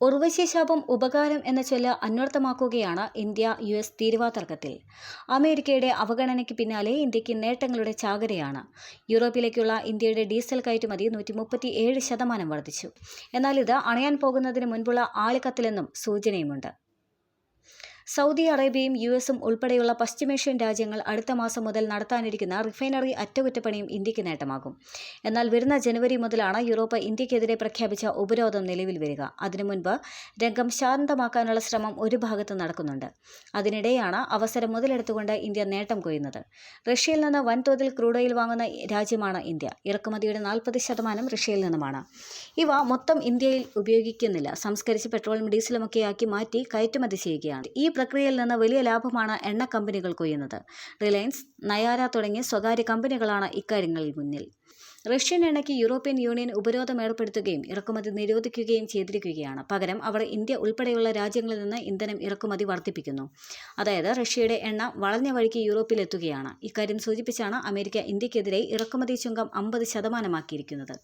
ഉർവശി ശാപം ഉപകാരം എന്ന ചൊല്ല് അന്വർത്ഥമാക്കുകയാണ് ഇന്ത്യ യു എസ് തീരുവാതർക്കത്തിൽ. അമേരിക്കയുടെ അവഗണനയ്ക്ക് പിന്നാലെ ഇന്ത്യയ്ക്ക് നേട്ടങ്ങളുടെ ചാകരയാണ്. യൂറോപ്പിലേക്കുള്ള ഇന്ത്യയുടെ ഡീസൽ കയറ്റുമതി നൂറ്റി മുപ്പത്തി ഏഴ് ശതമാനം വർദ്ധിച്ചു. എന്നാൽ ഇത് അണയാൻ പോകുന്നതിന് മുൻപുള്ള ആളിക്കത്തിലെന്നും സൂചനയുമുണ്ട്. സൗദി അറേബ്യയും യു എസും ഉൾപ്പെടെയുള്ള പശ്ചിമേഷ്യൻ രാജ്യങ്ങൾ അടുത്ത മാസം മുതൽ നടത്താനിരിക്കുന്ന റിഫൈനറി അറ്റകുറ്റപ്പണിയും ഇന്ത്യയ്ക്ക് നേട്ടമാകും. എന്നാൽ വരുന്ന ജനുവരി മുതലാണ് യൂറോപ്പ് ഇന്ത്യക്കെതിരെ പ്രഖ്യാപിച്ച ഉപരോധം നിലവിൽ വരിക. അതിനു മുൻപ് രംഗം ശാന്തമാക്കാനുള്ള ശ്രമം ഒരു ഭാഗത്ത് നടക്കുന്നുണ്ട്. അതിനിടെയാണ് അവസരം മുതലെടുത്തുകൊണ്ട് ഇന്ത്യ നേട്ടം കൊയ്യുന്നത്. റഷ്യയിൽ നിന്ന് വൻതോതിൽ ക്രൂഡ് ഓയിൽ വാങ്ങുന്ന രാജ്യമാണ് ഇന്ത്യ. ഇറക്കുമതിയുടെ നാൽപ്പത് ശതമാനം റഷ്യയിൽ നിന്നുമാണ്. ഇവ മൊത്തം ഇന്ത്യയിൽ ഉപയോഗിക്കുന്നില്ല. സംസ്കരിച്ച് പെട്രോളും ഡീസലുമൊക്കെയാക്കി മാറ്റി കയറ്റുമതി ചെയ്യുകയാണ്. ഈ പ്രക്രിയയിൽ നിന്ന് വലിയ ലാഭമാണ് എണ്ണ കമ്പനികൾ കൊയ്യുന്നത്. റിലയൻസ് നയാര തുടങ്ങിയ സ്വകാര്യ കമ്പനികളാണ് ഇക്കാര്യങ്ങളിൽ മുന്നിൽ. റഷ്യൻ എണ്ണയ്ക്ക് യൂറോപ്യൻ യൂണിയൻ ഉപരോധം ഏർപ്പെടുത്തുകയും ഇറക്കുമതി നിരോധിക്കുകയും ചെയ്തിരിക്കുകയാണ്. പകരം അവർ ഇന്ത്യ ഉൾപ്പെടെയുള്ള രാജ്യങ്ങളിൽ നിന്ന് ഇന്ധനം ഇറക്കുമതി വർദ്ധിപ്പിക്കുന്നു. അതായത് റഷ്യയുടെ എണ്ണ വളഞ്ഞ വഴിക്ക് യൂറോപ്പിലെത്തുകയാണ് ഇക്കാര്യം സൂചിപ്പിച്ചാണ് അമേരിക്ക ഇന്ത്യക്കെതിരെ ഇറക്കുമതി ചുങ്കം അമ്പത് ശതമാനമാക്കിയിരിക്കുന്നത്.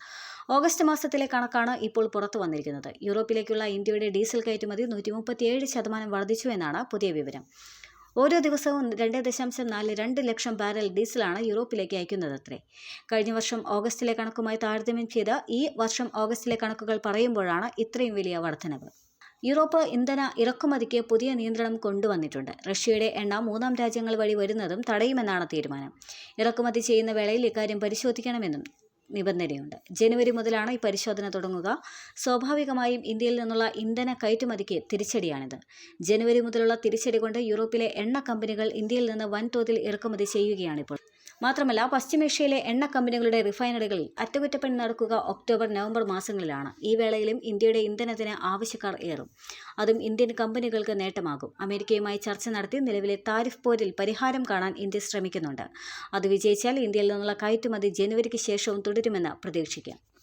ഓഗസ്റ്റ് മാസത്തിലെ കണക്കാണ് ഇപ്പോൾ പുറത്തു വന്നിരിക്കുന്നത്. യൂറോപ്പിലേക്കുള്ള ഇന്ത്യയുടെ ഡീസൽ കയറ്റുമതി നൂറ്റി മുപ്പത്തിയേഴ് ശതമാനം വർദ്ധിച്ചു എന്നാണ് പുതിയ വിവരം. ഓരോ ദിവസവും രണ്ട് ദശാംശം നാല് രണ്ട് ലക്ഷം ബാരൽ ഡീസലാണ് യൂറോപ്പിലേക്ക് അയക്കുന്നതത്രേ. കഴിഞ്ഞ വർഷം ഓഗസ്റ്റിലെ കണക്കുമായി താരതമ്യം ചെയ്ത് ഈ വർഷം ഓഗസ്റ്റിലെ കണക്കുകൾ പറയുമ്പോഴാണ് ഇത്രയും വലിയ വർധനവ്. യൂറോപ്പ് ഇന്ധന ഇറക്കുമതിക്ക് പുതിയ നിയന്ത്രണം കൊണ്ടുവന്നിട്ടുണ്ട്. റഷ്യയുടെ എണ്ണ മൂന്നാം രാജ്യങ്ങൾ വഴി വരുന്നതും തടയുമെന്നാണ് തീരുമാനം. ഇറക്കുമതി ചെയ്യുന്ന വേളയിൽ ഇക്കാര്യം പരിശോധിക്കണമെന്നും നിബന്ധനയുണ്ട്. ജനുവരി മുതലാണ് ഈ പരിശോധന തുടങ്ങുക. സ്വാഭാവികമായും ഇന്ത്യയിൽ നിന്നുള്ള ഇന്ധന കയറ്റുമതിക്ക് തിരിച്ചടിയാണിത്. ജനുവരി മുതലുള്ള തിരിച്ചടി കൊണ്ട് യൂറോപ്പിലെ എണ്ണ കമ്പനികൾ ഇന്ത്യയിൽ നിന്ന് വൻതോതിൽ ഇറക്കുമതി ചെയ്യുകയാണിപ്പോൾ. മാത്രമല്ല പശ്ചിമേഷ്യയിലെ എണ്ണ കമ്പനികളുടെ റിഫൈനറികളിൽ അറ്റകുറ്റപ്പണി നടക്കുക ഒക്ടോബർ നവംബർ മാസങ്ങളിലാണ്. ഈ വേളയിലും ഇന്ത്യയുടെ ഇന്ധനത്തിന് ആവശ്യക്കാർ ഏറും. അതും ഇന്ത്യൻ കമ്പനികൾക്ക് നേട്ടമാകും. അമേരിക്കയുമായി ചർച്ച നടത്തി നിലവിലെ താരിഫ് പോരിൽ പരിഹാരം കാണാൻ ഇന്ത്യ ശ്രമിക്കുന്നുണ്ട്. അത് വിജയിച്ചാൽ ഇന്ത്യയിൽ നിന്നുള്ള കയറ്റുമതി ജനുവരിക്ക് ശേഷവും തുടരുമെന്ന് പ്രതീക്ഷിക്കാം.